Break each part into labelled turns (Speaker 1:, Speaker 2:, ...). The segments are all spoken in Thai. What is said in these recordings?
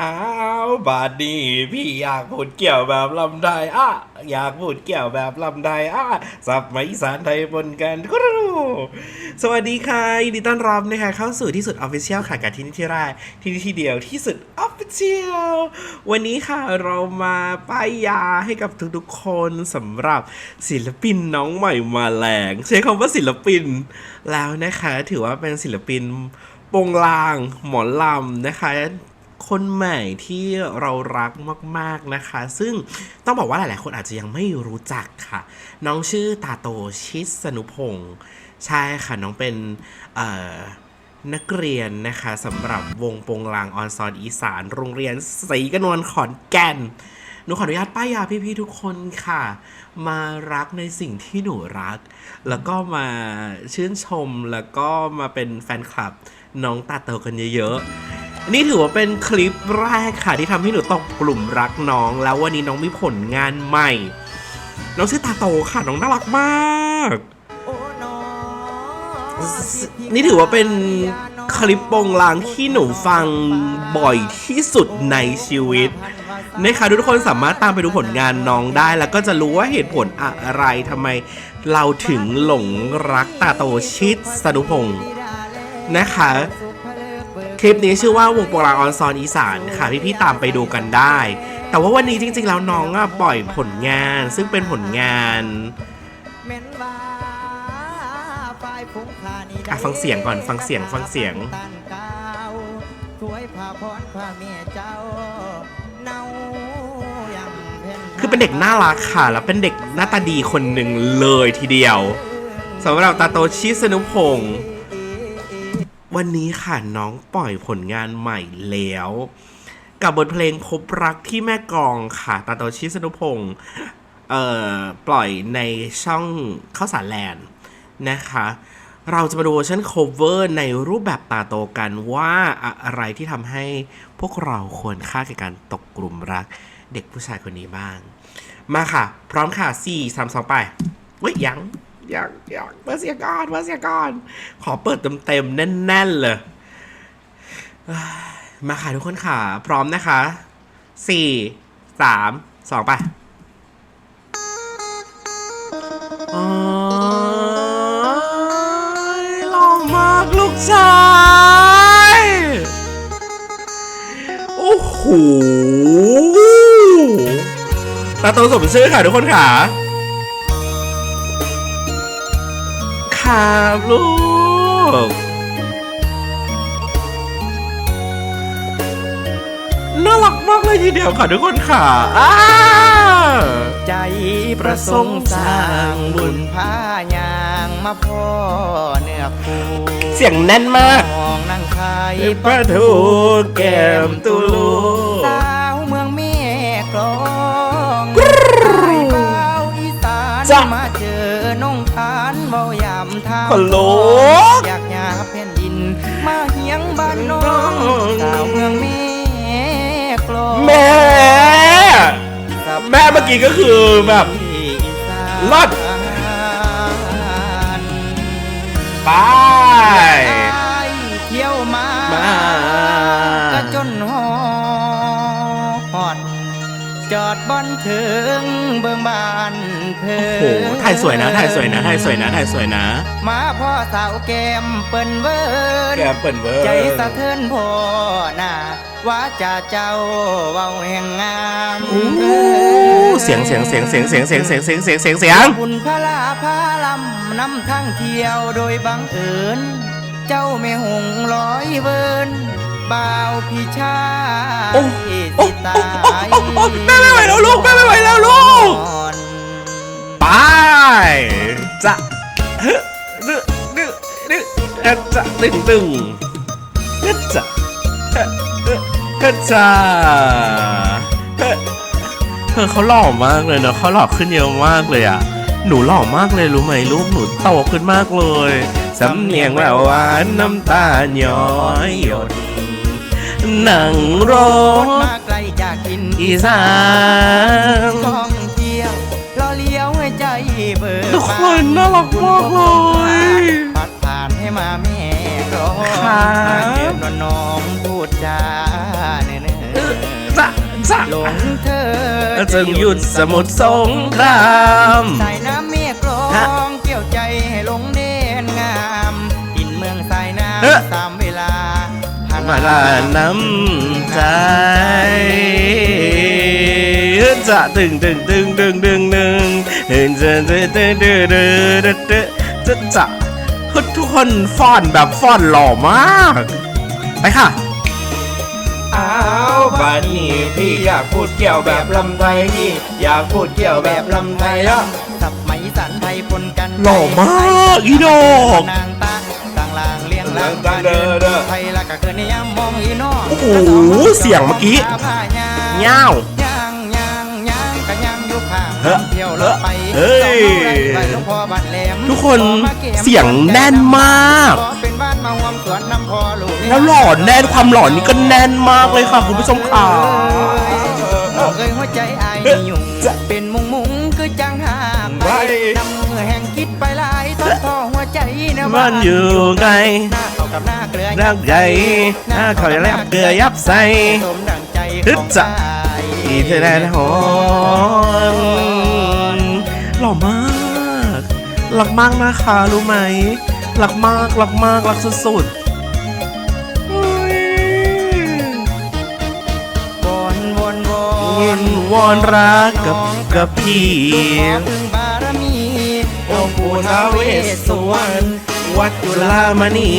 Speaker 1: อ้าวบาดนี้พี่อยากพูดเกี่ยวแบบลำไทยอะอยากพูดเกี่ยวแบบลำไทยอะสับไม้อีสานไทยบนกันกรูสวัสดีค่ะยินดีต้อนรับนะคะเข้าสู่ที่สุดออฟฟิเชียลค่ะกับที่นี่ที่แรกที่นี่ที่เดียวที่สุดออฟฟิเชียลวันนี้ค่ะเรามาป้ายยาให้กับทุกๆคนสำหรับศิลปินน้องใหม่มาแรงใช้คำว่าศิลปินแล้วนะคะ ถือว่าเป็นศิลปินโปงลางหมอลำนะคะ คนใหม่ที่เรารักมากๆนะคะ ซึ่งต้องบอกว่าหลายๆ คนอาจจะยังไม่รู้จักค่ะ น้องชื่อตาโตชิสนุพงศ์ใช่ค่ะน้องเป็นนักเรียนนะคะสำหรับวงโปงลางออนซอนอีสาน โรงเรียนศรีกนวลขอนแก่นหนูขออนุญาตป้ายยาพี่ๆทุกคนค่ะ มารักในสิ่งที่หนูรัก แล้วก็มาชื่นชมแล้วก็มาเป็นแฟนคลับน้องตาเตากันเยอะๆ นี่ถือว่าเป็นคลิปแรกค่ะ ที่ทำให้หนูตกกลุ่มรักน้อง แล้ววันนี้น้องมีผลงานใหม่ น้องชื่อตาโตค่ะน้องน่ารักมาก นี่ถือว่าเป็นคลิปโปงลางที่หนูฟังบ่อยที่สุดในชีวิตนะคะทุกคนสามารถตามไปดูผลงานน้องได้ แล้วก็จะรู้ว่าเหตุผลอะไรทำไมเราถึงหลงรักตาโตชิดสนุพงศ์นะคะ ลิปนี้ชื่อว่าวงโปงลางออนซอนอีสานค่ะพี่ๆตามไปดูกันได้ แต่ว่าวันนี้จริง ๆ แล้วน้องอะปล่อยผลงาน ซึ่งเป็นผลงานอะฟังเสียงก่อนฟังเสียงฟังเสียงคือเป็นเด็กน่ารักค่ะ แล้วเป็นเด็กหน้าตาดีคนหนึ่งเลยทีเดียวสำหรับตาโตชิสนุพงศ์ วันนี้ค่ะน้องปล่อยผลงานใหม่แล้ว กับบทเพลงพบรักที่แม่กองค่ะตาโตชิสนุพงศ์เอ่อปล่อยในช่องข้าวสารแลนด์นะคะ เราจะมาดูเวอร์ชัน cover ในรูปแบบตาโตกันว่าอะไรที่ทำให้พวกเราควรค่าแก่การตกกลุ่มรักเด็กผู้ชายคนนี้บ้าง มาค่ะ พร้อมค่ะ4 3 2 ไปเว้ยยัง ยังยังเมื่อเสียก่อนเมื่อเสียก่อน ขอเปิดเต็มๆแน่นๆเลยมาค่ะทุกคนค่ะ พร้อมนะคะ4 3 2ไปโอ้ยหล่อมากลูกชายโอ้โหตาโตสมชื่อค่ะทุกคนค่ะ ครับลูก น่ารักมากเลยทีเดียวค่ะทุกคนค่ะอ้า
Speaker 2: ใจประสงค์สร้างบุญพายางมาพ่อเนื้อคู่
Speaker 1: เสียงแน่นมาก
Speaker 2: มองนั่งไทย
Speaker 1: ปลาทูแก้มตุลูา
Speaker 2: มทาง
Speaker 1: ขนลุก
Speaker 2: อยากหยาแผ่นดิน มาเฮียงบ้านน้องสาวเมืองแม่กลอง
Speaker 1: แม่ แม่เมื่อกี้ก็คือแบบรอดไป
Speaker 2: เที่ยวมา
Speaker 1: มา
Speaker 2: ก็จนหอด จอดบอนถึงเบิ่งบ้าน เพิ่
Speaker 1: โอ้โหถ่ายสวยนะถ่ายสวยนะถ่ายสวยนะถ่ายสวยนะ
Speaker 2: มาพ่อสาวแก้มเปิ้นเบิ้น
Speaker 1: แกเปิดเวอร์
Speaker 2: ใจสะเทือนพ่อหน้าว่าจะเจ้าเว้าแห่งงาม
Speaker 1: โอ้โหเสียงเสียงเสียงเสียงเสียงเสียงเสียงเสียงเสียงเสียงเสียง
Speaker 2: บุญพระลาพาลำนำทางเที่ยวโดยบังเอิญเจ้าไม่หงร้อยเวินบ่าวพี่ชาย
Speaker 1: โอ้โอ้
Speaker 2: สิตาย
Speaker 1: โอ้โอ้แม่ไม่ไหวแล้วลูกแม่ไม่ไหวแล้วลูก
Speaker 2: อ่อน
Speaker 1: ไปจะเฮ้ดึดึดึเอ๊ะจะดึงดึงเอ๊ะจะเอ๊ะเอ๊ะเอ๊ะจะเอ๊ะเธอเขาหล่อมากเลยเนอะเขาหล่อขึ้นเยอะมากเลยอะหนูหล่อมากเลยรู้ไหมลูกหนูโตขึ้นมากเลยสำเนียงแววหวานน้ำตาย้อยหยดนั่งร
Speaker 2: รถมาไกลจากกิน
Speaker 1: อีสาน
Speaker 2: เบิก
Speaker 1: ทุกคนน่ารักมากเลย
Speaker 2: ปัดผ่านให้มาแม่กรอง
Speaker 1: ครับ
Speaker 2: มาเก็บน้องพูดจาเนื้อหลงเธอ
Speaker 1: จึงหยุดสมุทรสงคราม
Speaker 2: สายน้ำเมฆล
Speaker 1: ฮะ
Speaker 2: องเกี่ยวใจให้หลงเด่นงามกินเมืองสายน้
Speaker 1: เอ๊ะำ
Speaker 2: ตามเวลาพ
Speaker 1: มาลาน้ำใจจะตึงตึงตึงตึงตึงตึงเห็น จะทุกคนฟอนแบบฟอนหล่อมาก ไปค่ะอ้าวบานี้พี่อยากพูดเกี่ยวแบบลำไทยนี่อยากพูดเกี่ยวแบบลำไทยอะ
Speaker 2: สับไม้สันไทยปนกัน
Speaker 1: หล่อมากอีดอก
Speaker 2: นางตาต่างลางเลี้ยงลาง
Speaker 1: กันเด้อ
Speaker 2: ไทยละกะเกินยามมองอีนอ
Speaker 1: โอ้โหเสียงเมื่อกี้เงา เฮ้อ
Speaker 2: เที่ยวรถไป
Speaker 1: เฮ้ย
Speaker 2: สองเท่าไรไปหลวงพ่อบ้านแหลม
Speaker 1: ทุกคน
Speaker 2: ขอมาก็บ
Speaker 1: เสียงแน่นมาก
Speaker 2: ขอเป็นบ้านมาห่วมสวนน้ำพอลูก
Speaker 1: แล้วหล่อแน่นความหล่อนี่ก็แน่นมากเลยค่ะคุณผู้ชมค่ะ
Speaker 2: บอกเอ้ยหัวใจอายนี่ยุ่งเป็นมุงมุงคือจังหาไป
Speaker 1: ไว้
Speaker 2: นำมือแห่งคิดไปหลายตอนท่อหัวใจเนะ
Speaker 1: มันอยู่ไกล
Speaker 2: หน้าเข้ากับหน้าเกลือ
Speaker 1: รักใหญ่หน้าเขาจะแลบเกลือยับใส่
Speaker 2: สมดังใจ
Speaker 1: ฮึ
Speaker 2: ข
Speaker 1: ด
Speaker 2: อง
Speaker 1: จะ
Speaker 2: ชาย
Speaker 1: อีเธอแน่หอน หล่อมากรักมากนะคะรู้ไหมรักมากรักมากรักสุดๆอุ๊ย
Speaker 2: วอนวอนวอ
Speaker 1: วิ
Speaker 2: น
Speaker 1: นวอนรักกับกับพี่
Speaker 2: ขอพึ่งบารมี
Speaker 1: องค์ปู่ท้าวเวสสวรรณวัดจุฬามณี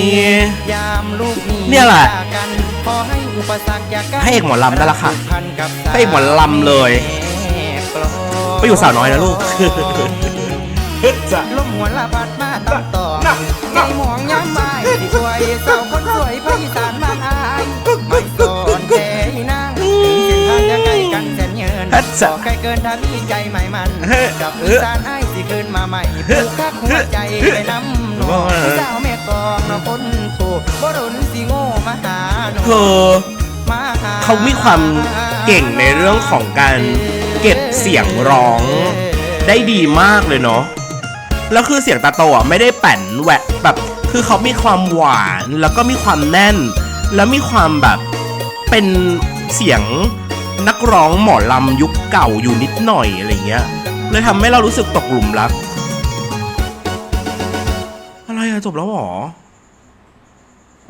Speaker 2: ยามลูกนี้
Speaker 1: เนี่ยแหละ
Speaker 2: จากกันขอให้อุปสรรคอย่ากัน
Speaker 1: พระเอกหมอลำได้ละค่ะ
Speaker 2: ผูกพันกับสาย
Speaker 1: พระเอกหมอลำเลย
Speaker 2: กล อง
Speaker 1: ไปอยู่สาวน้อยนะลูกจะ
Speaker 2: ลมหัวนละพัดมาตั้งต่อ
Speaker 1: น่ะ
Speaker 2: ใจหมองย้ำไม้ที่ช่วยสาวคนสวยพระอีสานบ้านอายไม่สอนแก่นางถึงเส้นทางจะไกลกันแสนเยิน
Speaker 1: ฮัจจะ
Speaker 2: บอกไกลเกินถ้ามีใจใหม่มัน
Speaker 1: เฮ้
Speaker 2: กับ
Speaker 1: เฮ้
Speaker 2: อีสานไอ้สิคืนมาใหม่ผูกคักหัวใจไปน้ำหนอง
Speaker 1: เฮ้
Speaker 2: เจ้าแม่กองน้ำคนโตบ่รุนสิโง่มาหาหนู
Speaker 1: เธอ
Speaker 2: มาหา
Speaker 1: เขามีความเก่งในเรื่องของการ เก็บเสียงร้องได้ดีมากเลยเนาะ แล้วคือเสียงตาโตอะไม่ได้แป่นแหวะแบบ คือเขามีความหวานแล้วก็มีความแน่น แล้วมีความแบบเป็นเสียงนักร้องหมอลำยุคเก่าอยู่นิดหน่อยอะไรเงี้ย เลยทำให้เรารู้สึกตกหลุมรัก อะไรอะจบแล้วเหรอ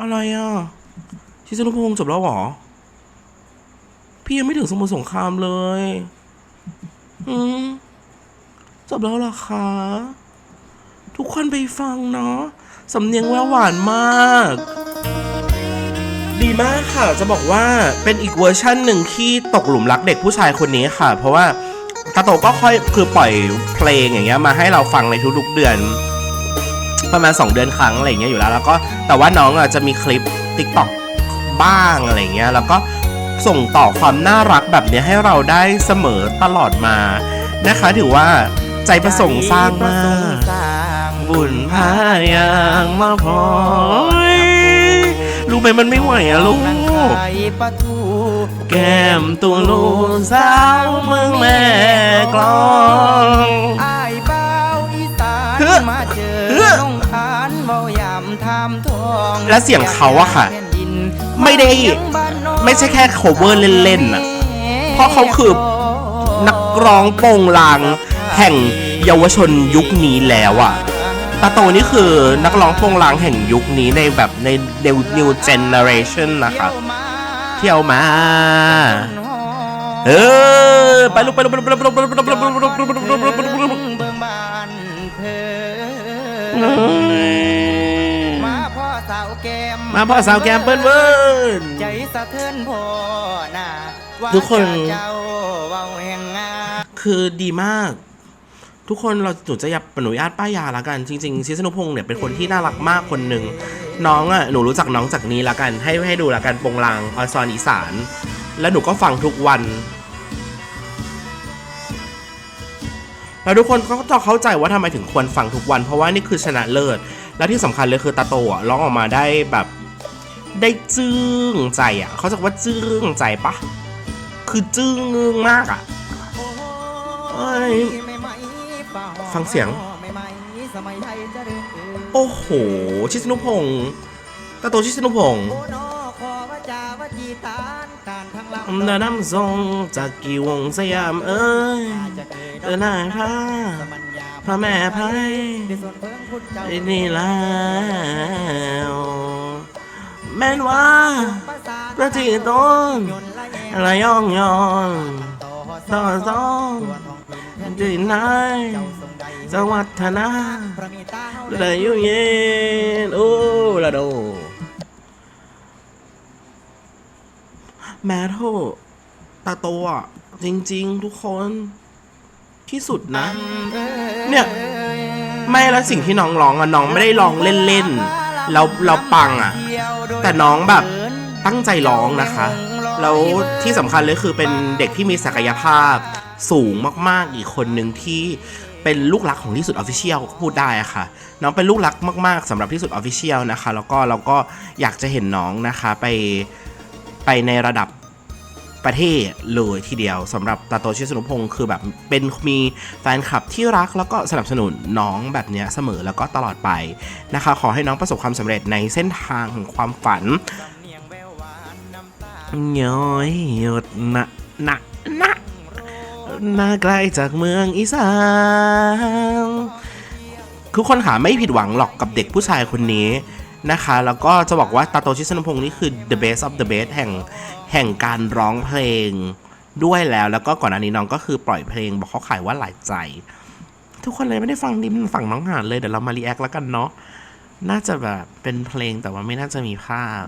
Speaker 1: อะไรอะชิซนุพงศ์จบแล้วเหรอ พี่ยังไม่ถึงสมุทรสงครามเลย อืมจบแล้วเหรอคะ ทุกคนไปฟังเนาะสำเนียงแววหวานมาก ดีมากค่ะจะบอกว่าเป็นอีกเวอร์ชั่นหนึ่งที่ตกหลุมรักเด็กผู้ชายคนนี้ค่ะ เพราะว่าตาโตก็ค่อยคือปล่อยเพลงอย่างเงี้ยมาให้เราฟังในทุกๆเดือน ประมาณ 2 เดือนครั้งอะไรเงี้ยอยู่แล้ว แล้วก็แต่ว่าน้องอะจะมีคลิป t ิ k t o k บ้างอะไรเงี้ยแล้วก็ ส่งต่อความน่ารักแบบเนี้ยให้เราได้เสมอตลอดมานะคะ ถือว่าใจประสงค์สร้างมากบุญพายางมาพลอยรู้ไหมมันไม่ไหวอะลู
Speaker 2: นั่ง
Speaker 1: ก
Speaker 2: ขายปลาทู
Speaker 1: แก้มตัวลูกสาวเมืองแม่กลอง
Speaker 2: อายเบาอีสาน
Speaker 1: เฮ้อ
Speaker 2: มาเจอ
Speaker 1: เฮ้อ
Speaker 2: น้องคานเบายามทำทอง
Speaker 1: และเสียงเขาอะค่ะ
Speaker 2: แผ่นดิน
Speaker 1: ไม่ได้
Speaker 2: ยังบ้านนอก
Speaker 1: ไม่ใช่แค่ cover เล่นๆน่ะ เพราะเขาคือนักร้องโปงลางแห่งเยาวชนยุคนี้แล้วอะตาโตนี่คือนักร้องโปงลางแห่งยุคนี้ในแบบใน new new generation นะครับเที่ยวมา เออ ไปลูกไปลูกไปลูกไปลูกไปลูกไปลูกไปลูกไปลูกไปลูกไปลูกไปลูกไปลูกา
Speaker 2: วแก้ม
Speaker 1: มาพ่อสาวแกมเปิ้ลเวิร์น
Speaker 2: ใจสะเทือนพ่อหน้า
Speaker 1: ทุกคน
Speaker 2: ว่าเจ้าเว้าแห่งงา
Speaker 1: คือดีมาก ทุกคนเราหนูจะอยากอนุญาตป้ายยาละกันจริงๆชิสนุพงษ์เนี่ยเป็นคนที่น่ารักมากคนหนึ่งน้องอะหนูรู้จักน้องจากนี้ละกัน ให้ให้ดูละกันปงลางออนซอนอีสาน แล้วหนูก็ฟังทุกวันแล้วทุกคนก็จะเข้าใจว่าทำไมถึงควรฟังทุกวัน เพราะว่านี่คือชนะเลิศ และที่สำคัญเลยคือตาโตอะร้องออกมาได้แบบได้จึ้งใจอะเขาจะว่าจึ้งใจปะคือจึ้งมากอะฟังเสียง โอ้โห ชิสนุพงศ์ตาโตชิสนุพงศ์
Speaker 2: นานำ
Speaker 1: ทรงจากกี่วงสยามเอ้ยเดินหน้าพระ พระแม่ไพ่ไอ้นี่แล้วแม่นว่าพระที่ต้นอะยองยอนต่อต้องที่ไหนจังหวัดธนาเลยอยู่เย็นโอ้ละโดแมทโทตาโตอะ จริง ๆ ทุกคน ที่สุดนะ เนี่ยไม่แล้วสิ่งที่น้องร้องอะน้องไม่ได้ร้องเล่นๆเราเราปังอะแต่น้องแบบตั้งใจร้องนะคะ แล้วที่สำคัญเลยคือเป็นเด็กที่มีศักยภาพสูงมากๆอีกคนหนึ่งที่เป็นลูกรักของที่สุดออฟฟิเชียลพูดได้อะค่ะ น้องเป็นลูกรักมาก ๆสำหรับที่สุดออฟฟิเชียลนะคะ แล้วก็เราก็อยากจะเห็นน้องนะคะไปไปในระดับ ประเทศเลยทีเดียวสำหรับตาโตชิสนุพงศ์คือแบบเป็นมีแฟนคลับที่รักแล้วก็สนับสนุนน้องแบบเนี้ยเสมอแล้วก็ตลอดไปนะคะ ขอให้น้องประสบความสำเร็จในเส้นทางของความฝันย้อยหยดนะนะนะนาไกลจากเมืองอีสานทุกคนค่ะไม่ผิดหวังหรอกกับเด็กผู้ชายคนนี้นะคะ แล้วก็จะบอกว่าตาโตชิสนุพงศ์นี่คือ the best of the best แห่ง แห่งการร้องเพลงด้วยแล้ว แล้วก็ก่อนอันนี้น้องก็คือปล่อยเพลงบอกเขาขายว่าหลายใจ ทุกคนเลยไม่ได้ฟังดิมฝั่งน้องหานเลยเดี๋ยวเรามารีแอคแล้วกันเนาะน่าจะแบบเป็นเพลงแต่ว่าไม่น่าจะมีภาพ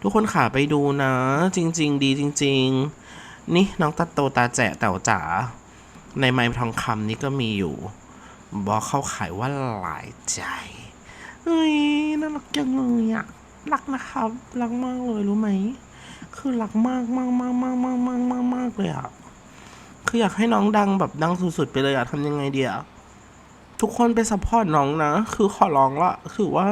Speaker 1: ทุกคนขาไปดูนะ จริง ๆ ดีจริง ๆ นี่น้องตาโตตาแจะแต่วจ๋าในไม้ทองคำนี่ก็มีอยู่ บอกเขาขายว่าหลายใจเฮ้ยน่ารักจังเลยอะรักนะครับ รักมากเลยรู้ไหม คือรักมากมากมากมากมากมากมากมากเลยอะคืออยากให้น้องดังแบบดังสุดๆไปเลยอะทำยังไงเดียทุกคนไปซัพพอร์ตน้องนะ คือขอร้องละคือว่า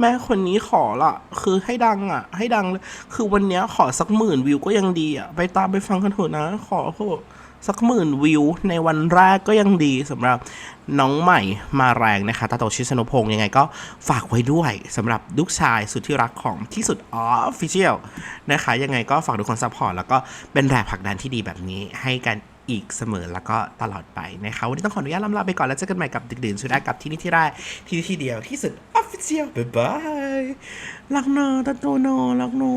Speaker 1: แม่คนนี้ขอละ คือให้ดังอะให้ดังเลย คือวันนี้ขอสักหมื่นวิวก็ยังดีอะไปตามไปฟังกันเถอะนะ ขอเถอะ สักหมื่นวิว ในวันแรกก็ยังดีสำหรับน้องใหม่มาแรงนะคะตาโตชิสนุพงศ์ยังไงก็ฝากไว้ด้วยสำหรับลูกชายสุดที่รักของที่สุดออฟฟิเชียลนะคะ ยังไงก็ฝากทุกคนซัพพอร์ตแล้วก็เป็นแรงผลักดันที่ดีแบบนี้ให้กันอีกเสมอแล้วก็ตลอดไปนะคะวันนี้ต้องขออนุญาตลำลาไปก่อนแล้วเจอกันใหม่กับดึกดื่นชุดแรกกับที่นี่ที่ได้ที่นี่ที่เดียวที่สุดออฟฟิเชียลบ๊ายบายรักนอตาโตนอรักนอ